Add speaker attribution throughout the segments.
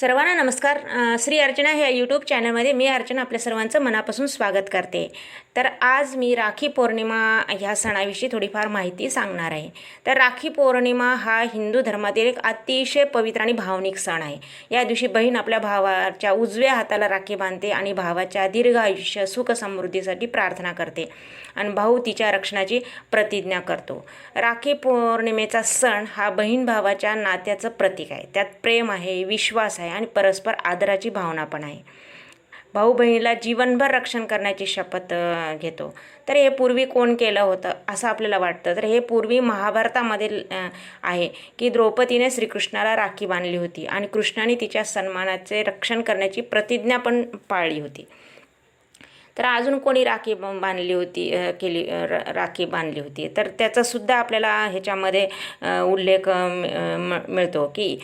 Speaker 1: सर्वांना नमस्कार. श्री अर्चना ह्या यूट्यूब चॅनलमध्ये मी अर्चना आपल्या सर्वांचं मनापासून स्वागत करते. तर आज मी राखी पौर्णिमा ह्या सणाविषयी थोडीफार माहिती सांगणार आहे. तर राखी पौर्णिमा हा हिंदू धर्मातील एक अतिशय पवित्र आणि भावनिक सण आहे. या दिवशी बहीण आपल्या भावाच्या उजव्या हाताला राखी बांधते आणि भावाच्या दीर्घ आयुष्य सुख समृद्धीसाठी प्रार्थना करते आणि भाऊ तिच्या रक्षणाची प्रतिज्ञा करतो. राखी पौर्णिमेचा सण हा बहीण भावाच्या नात्याचं प्रतीक आहे. त्यात प्रेम आहे विश्वास आहे आणि परस्पर आदराची भावना पण आहे. भाऊ बहिणीला जीवनभर रक्षण करण्याची शपथ घेतो. तर हे पूर्वी कोण केलं होतं असं आपल्याला वाटतं. तर हे पूर्वी महाभारतामध्ये आहे की द्रौपदीने श्रीकृष्णाला राखी बांधली होती आणि कृष्णाने तिच्या सन्मानाचे रक्षण करण्याची प्रतिज्ञा पण पाळली होती. तर अजून कोणी राखी बांधली होती केली राखी बांधली होती. तर त्याचासुद्धा आपल्याला ह्याच्यामध्ये उल्लेख म- मिळतो की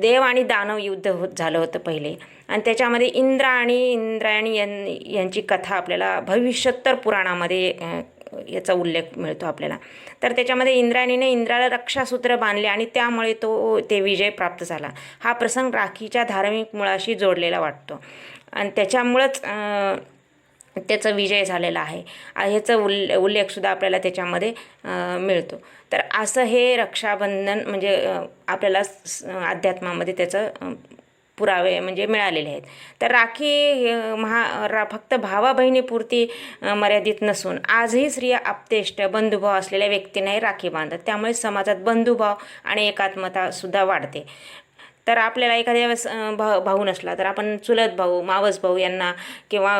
Speaker 1: देव आणि दानव युद्ध होत झालं होतं पहिले. आणि त्याच्यामध्ये इंद्र आणि इंद्रायणी यां यांची कथा आपल्याला भविष्योत्तर पुराणामध्ये याचा उल्लेख मिळतो आपल्याला. तर त्याच्यामध्ये इंद्रायणीने इंद्राला रक्षासूत्र बांधले आणि त्यामुळे तो ते विजय प्राप्त झाला. हा प्रसंग राखीच्या धार्मिक मुळाशी जोडलेला वाटतो. आणि त्याच्यामुळंच त्याचा विजय झालेला आहे. ह्याचा उल्ले उल्लेखसुद्धा आपल्याला त्याच्यामध्ये मिळतो. तर असं हे रक्षाबंधन म्हणजे आपल्याला स- अध्यात्मामध्ये त्याचं पुरावे म्हणजे मिळालेले आहेत. तर राखी महा रा फक्त भावा बहिणीपुरती मर्यादित नसून आजही स्त्रिया आप्तेष्ट बंधुभाव असलेल्या व्यक्तींनाही राखी बांधतात. त्यामुळे समाजात बंधुभाव आणि एकात्मतासुद्धा वाढते. तर आपल्याला एखाद्या वेळेस भा भाऊ नसला तर आपण चुलत भाऊ मावस भाऊ यांना किंवा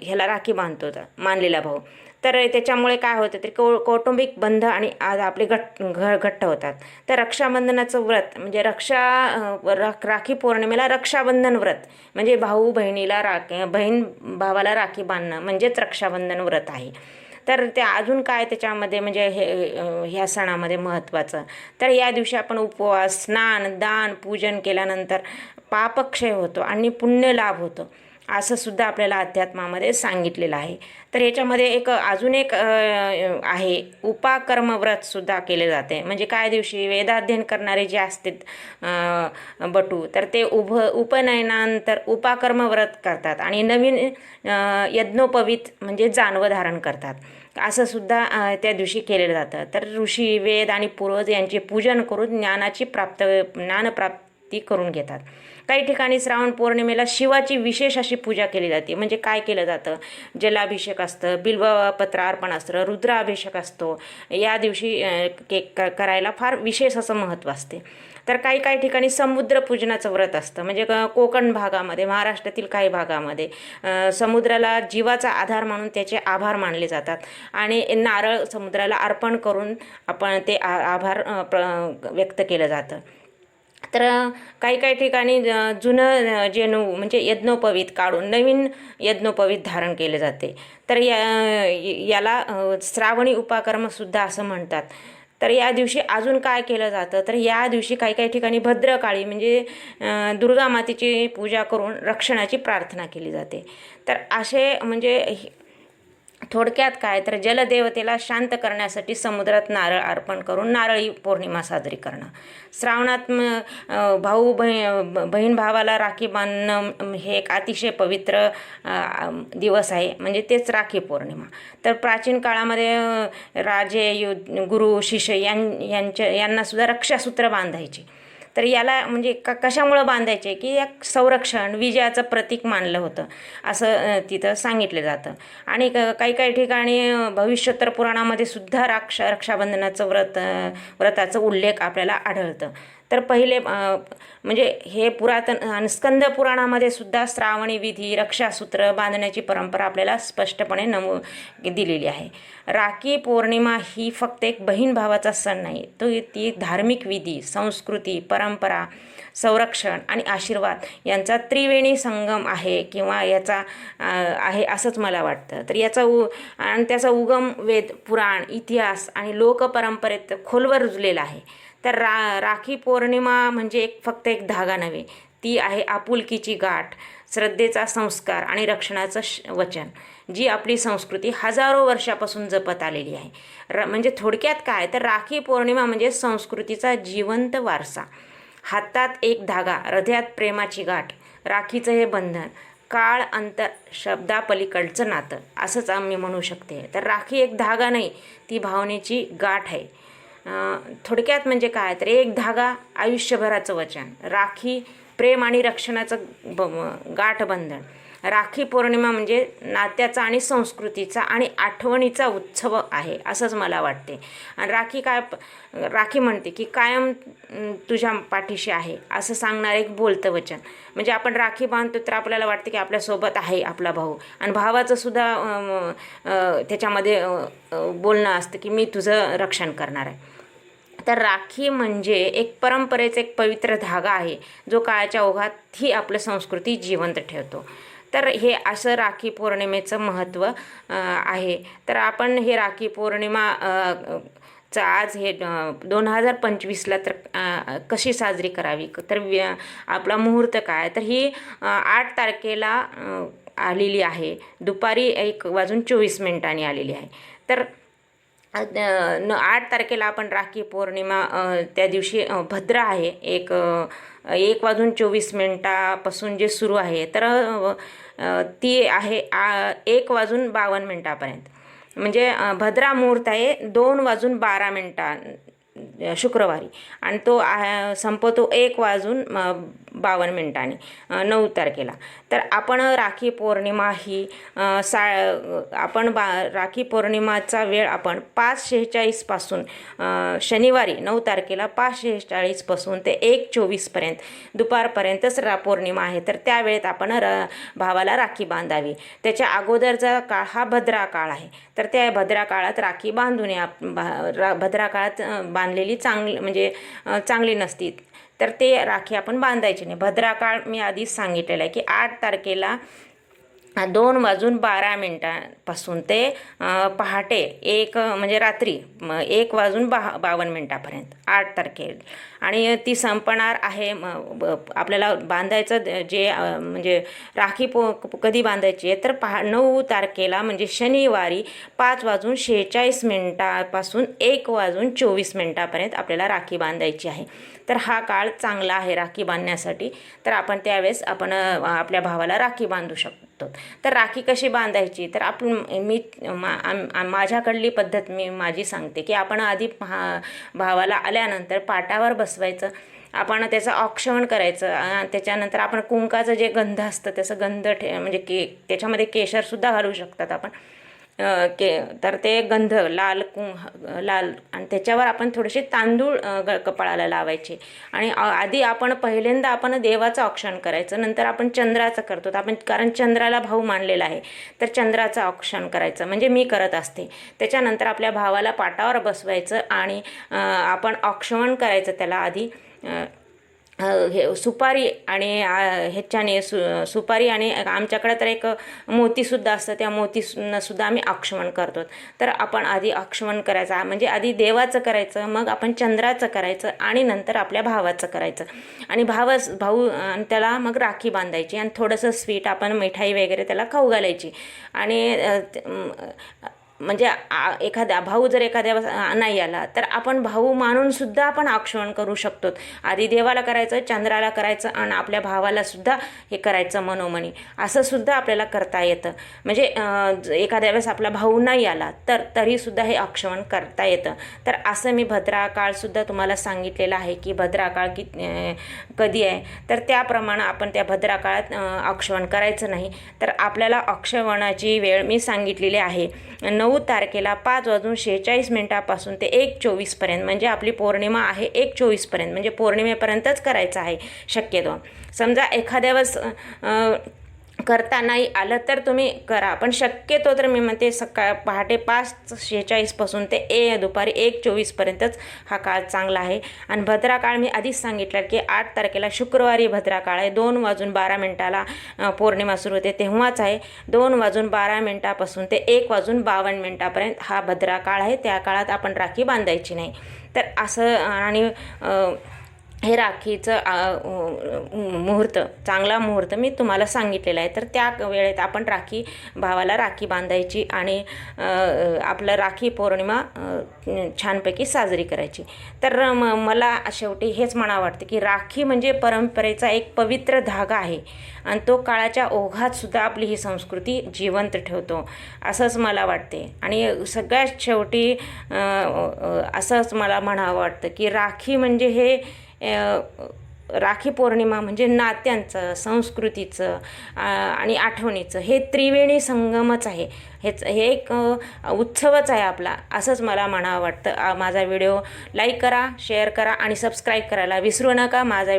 Speaker 1: ह्याला राखी बांधतो तर मानलेला भाऊ. तर त्याच्यामुळे काय होतं तर कौ कौटुंबिक बंध आणि आज आपले घट घ घट्ट होतात. तर रक्षाबंधनाचं व्रत म्हणजे रक्षा अं, राख राखी पौर्णिमेला रक्षाबंधन व्रत. म्हणजे भाऊ बहिणीला राख बहीण भावाला राखी बांधणं म्हणजेच रक्षाबंधन व्रत आहे. तर ते अजून काय त्याच्यामध्ये म्हणजे हे ह्या सणामध्ये महत्त्वाचं? तर या दिवशी आपण उपवास स्नान दान पूजन केल्यानंतर पापक्षय होतो आणि पुण्य लाभ होतो. असं सुद्धा आपल्याला अध्यात्मामध्ये सांगितलेलं आहे. तर याच्यामध्ये एक अजून एक आहे. आहे उपाकर्मव्रतसुद्धा केले जाते. म्हणजे काय दिवशी वेदाध्ययन करणारे जे असतात बटू तर ते उभ उपनयनानंतर उपाकर्मव्रत करतात आणि नवीन अ, यज्ञोपवीत म्हणजे जानवं धारण करतात. असं सुद्धा त्या दिवशी केलेलं जातं. तर ऋषी वेद आणि पूर्वज यांचे पूजन करून ज्ञानाची प्राप्त ज्ञानप्राप्ती करून घेतात. काही ठिकाणी श्रावण पौर्णिमेला शिवाची विशेष अशी पूजा केली जाते. म्हणजे काय केलं जातं? जलाभिषेक असतं बिल्वपत्र अर्पण असतं रुद्राभिषेक असतो. या दिवशी के क- करायला फार विशेष असं महत्त्व असते. तर काही काही ठिकाणी समुद्र पूजनाचं व्रत असतं. म्हणजे कोकण भागामध्ये महाराष्ट्रातील काही भागामध्ये समुद्राला जीवाचा आधार म्हणून त्याचे आभार मानले जातात. आणि नारळ समुद्राला अर्पण करून आपण ते आ आभार प्र व्यक्त केलं जातं. तर काही काही ठिकाणी ज- जुनं जेनू म्हणजे यज्ञोपवीत काढून नवीन यज्ञोपवीत धारण केले जाते. तर या याला श्रावणी उपाकर्मसुद्धा असं म्हणतात. तर या दिवशी अजून काय केलं जातं? तर या दिवशी काही काही ठिकाणी भद्रकाळी म्हणजे दुर्गा मातेची पूजा करून रक्षणाची प्रार्थना केली जाते. तर असे म्हणजे थोडक्यात काय? तर जलदेवतेला शांत करण्यासाठी समुद्रात नारळ अर्पण करून नारळी पौर्णिमा साजरी करणं. श्रावणात भाऊ बही बहीण भावाला राखी बांधणं हे एक अतिशय पवित्र दिवस आहे. म्हणजे तेच राखी पौर्णिमा. तर प्राचीन काळामध्ये राजे यु गुरु शिष्य यां यांच्या यांनासुद्धा रक्षासूत्र बांधायचे. तर याला म्हणजे क कशामुळं बांधायचे? की एक संरक्षण विजयाचं प्रतीक मानलं होतं असं तिथं सांगितलं जातं. आणि क काही काही ठिकाणी भविष्योत्तर पुराणामध्ये सुद्धा राक्ष रक्षाबंधनाचं व्रत व्रताचं उल्लेख आपल्याला आढळतं. तर पहिले म्हणजे हे पुरातन आणि स्कंद पुराणामध्ये सुद्धा श्रावणी विधी रक्षासूत्र बांधण्याची परंपरा आपल्याला स्पष्टपणे नमू दिलेली आहे. राखी पौर्णिमा ही फक्त एक बहीण भावाचा सण नाही तो ती धार्मिक विधी संस्कृती परंपरा संरक्षण आणि आशीर्वाद यांचा त्रिवेणी संगम आहे किंवा याचा आहे असंच मला वाटतं. तर याचा उ आणि त्याचा उगम वेद पुराण इतिहास आणि लोकपरंपरेत खोलवर रुजलेला आहे. तर रा राखी पौर्णिमा म्हणजे एक फक्त एक धागा नव्हे ती आहे आपुलकीची गाठ श्रद्धेचा संस्कार आणि रक्षणाचं श वचन जी आपली संस्कृती हजारो वर्षापासून जपत आलेली आहे. र म्हणजे थोडक्यात काय तर राखी पौर्णिमा म्हणजे संस्कृतीचा जिवंत वारसा. हातात एक धागा हृदयात प्रेमाची गाठ राखीचं हे बंधन काळ अंतर शब्दापलीकडचं नातं असंच आम्ही म्हणू शकते. तर राखी एक धागा नाही ती भावनेची गाठ आहे. थोडक्यात म्हणजे काय तर एक धागा आयुष्यभराचं वचन. राखी प्रेम आणि रक्षणाचं ब गाठबंधन राखी पौर्णिमा म्हणजे नात्याचा आणि संस्कृतीचा आणि आठवणीचा उत्सव आहे असंच मला वाटते. आणि राखी काय राखी म्हणते की कायम तुझ्या पाठीशी आहे असं सांगणारं एक बोलतं वचन. म्हणजे आपण राखी बांधतो तर आपल्याला वाटतं की आपल्यासोबत आहे आपला भाऊ. आणि भावाचं सुद्धा त्याच्यामध्ये बोलणं असतं की मी तुझं रक्षण करणार आहे. तर राखी म्हणजे एक परंपरेचा एक पवित्र धागा आहे जो काळाच्या ओघात ही आपलं संस्कृती जिवंत ठेवतो. तर हे असं राखी पौर्णिमेचं महत्त्व आहे. तर आपण हे राखी पौर्णिमा चा आज हे दोन हजार पंचवीसला तर कशी साजरी करावी? तर आपला मुहूर्त काय? तर ही आठ तारखेला आलेली आहे. दुपारी एक वाजून चोवीस मिनिटांनी आलेली आहे. तर न आठ तारखेला आपण राखी पौर्णिमा त्या दिवशी भद्र आहे. एक एक वाजून चोवीस मिनटापासून जे सुरू आहे तर ती आहे आ, एक वाजून बावन्न मिनटापर्यंत. म्हणजे भद्रा मुहूर्त आहे दोन वाजून बारा मिनटा शुक्रवारी. आणि तो संपतो एक वाजून बावन्न मिनिटांनी. नऊ तारखेला तर आपण राखी पौर्णिमा ही सा आपण बा राखी पौर्णिमाचा वेळ आपण पाच शेहेचाळीसपासून शनिवारी नऊ तारखेला पाच शेहेचाळीसपासून ते एक चोवीसपर्यंत दुपारपर्यंतच रा पौर्णिमा आहे. तर त्यावेळेत आपण र भावाला राखी बांधावी. त्याच्या अगोदरचा काळ हा भद्रा काळ आहे. तर त्या भद्रा काळात राखी बांधू नये आप भा- रा भद्रा काळात बांधलेली चांगली म्हणजे चांगली नसती. तर ते राखी आपण बांधायची नाही. भद्रा काळ मी आधीच सांगितलेलं आहे की आठ तारखेला दोन वाजून बारा मिनटापासून ते पहाटे एक म्हणजे रात्री एक वाजून बा बावन्न मिनटापर्यंत आठ तारखे. आणि ती संपणार आहे आपल्याला बांधायचं जे म्हणजे राखी पो कधी बांधायची आहे तर पहा नऊ तारखेला म्हणजे शनिवारी पाच वाजून शेहेचाळीस मिनटापासून एक वाजून चोवीस मिनटापर्यंत आपल्याला राखी बांधायची आहे. तर हा काळ चांगला आहे राखी बांधण्यासाठी. तर आपण त्यावेळेस आपण आपल्या भावाला राखी बांधू शकतो. तर राखी कशी बांधायची? तर आपण मी मा माझ्याकडली पद्धत मी माझी सांगते की आपण आधी भा भावाला आल्यानंतर पाटावर बसवायचं. आपण त्याचं औक्षवण करायचं. त्याच्यानंतर आपण कुंकाचं जे गंध असतं त्याचं गंध ठे म्हणजे के त्याच्यामध्ये केशरसुद्धा घालू शकतात आपण. के तर ते गंध लाल कुं लाल आणि त्याच्यावर आपण थोडेसे तांदूळ ग कपाळाला लावायचे. आणि आधी आपण पहिल्यांदा आपण देवाचं औक्षण करायचं. नंतर आपण चंद्राचं करतो. तर आपण कारण चंद्राला भाऊ मानलेला आहे. तर चंद्राचं औक्षण करायचं. म्हणजे मी करत असते. त्याच्यानंतर आपल्या भावाला पाटावर बसवायचं आणि आपण औक्षवण करायचं त्याला आधी. हे सुपारी आणि ह्याच्याने सु सुपारी आणि आमच्याकडे तर एक मोतीसुद्धा असतं. त्या मोतीसुद्धा आम्ही आक्षमण करतो. तर आपण आधी आक्षमण करायचं. म्हणजे आधी देवाचं करायचं मग आपण चंद्राचं करायचं आणि नंतर आपल्या भावाचं करायचं. आणि भावच भाऊ आणि त्याला मग राखी बांधायची आणि थोडंसं स्वीट आपण मिठाई वगैरे त्याला खाऊ घालायची. आणि म्हणजे आ- एखाद्या भाऊ जर एखाद्या वेळेस, नाही आला तर आपण भाऊ मानून सुद्धा आपण आक्षेपण करू शकतो. आधी देवाला करायचं चंद्राला करायचं आणि आपल्या भावाला सुद्धा हे करायचं मनोमनी. असं सुद्धा आपल्याला करता येतं. म्हणजे एखाद्या वेळेस आपला भाऊ नाही आला तर तरीसुद्धा हे आक्षेपण करता येतं. तर असं मी भद्रा काळसुद्धा तुम्हाला सांगितलेलं आहे की भद्रा काळ कि कधी आहे? तर त्याप्रमाणे आपण त्या भद्रा काळात आक्षेपण करायचं नाही. तर आपल्याला आक्षेपणाची वेळ मी सांगितलेली आहे. नऊ तारखेला पाच वाजून शेहेचाळीस मिनटापासून ते एक चोवीसपर्यंत म्हणजे आपली पौर्णिमा आहे एक चोवीसपर्यंत म्हणजे पौर्णिमेपर्यंतच करायचं आहे शक्यतो. समजा एखाद्या वेळेस करता नाही आलं तर तुम्ही करा. पण शक्यतो तर मी म्हणते सकाळ पहाटे पाच शेहेचाळीसपासून ते ए दुपारी एक चोवीसपर्यंतच हा काळ चांगला आहे. आणि भद्रा काळ मी आधीच सांगितलं की आठ तारखेला शुक्रवारी भद्रा काळ आहे. दोन वाजून बारा मिनटाला पौर्णिमा सुरू होते तेव्हाच आहे. दोन वाजून बारा मिनटापासून ते एक वाजून बावन्न मिनटापर्यंत हा भद्रा काळ आहे. त्या काळात आपण राखी बांधायची नाही. तर असं आणि हे राखीचं मुहूर्त चांगला मुहूर्त मी तुम्हाला सांगितलेला आहे. तर त्या वेळेत आपण राखी भावाला राखी बांधायची आणि आपलं राखी पौर्णिमा छानपैकी साजरी करायची. तर म मला शेवटी हेच म्हणा वाटतं की राखी म्हणजे परंपरेचा एक पवित्र धागा आहे आणि तो काळाच्या ओघातसुद्धा आपली ही संस्कृती जिवंत ठेवतो असंच मला वाटते. आणि सगळ्यात शेवटी असंच मला म्हणावं वाटतं की राखी म्हणजे हे राखी पौर्णिमा म्हणजे नात्यांचं संस्कृतीचं आणि आठवणीचं. हे त्रिवेणी संगमच आहे. हेच हे एक उत्सवच आहे आपला असंच मला म्हणावं वाटतं. माझा व्हिडिओ लाईक करा शेअर करा आणि सबस्क्राईब करायला विसरू नका. माझा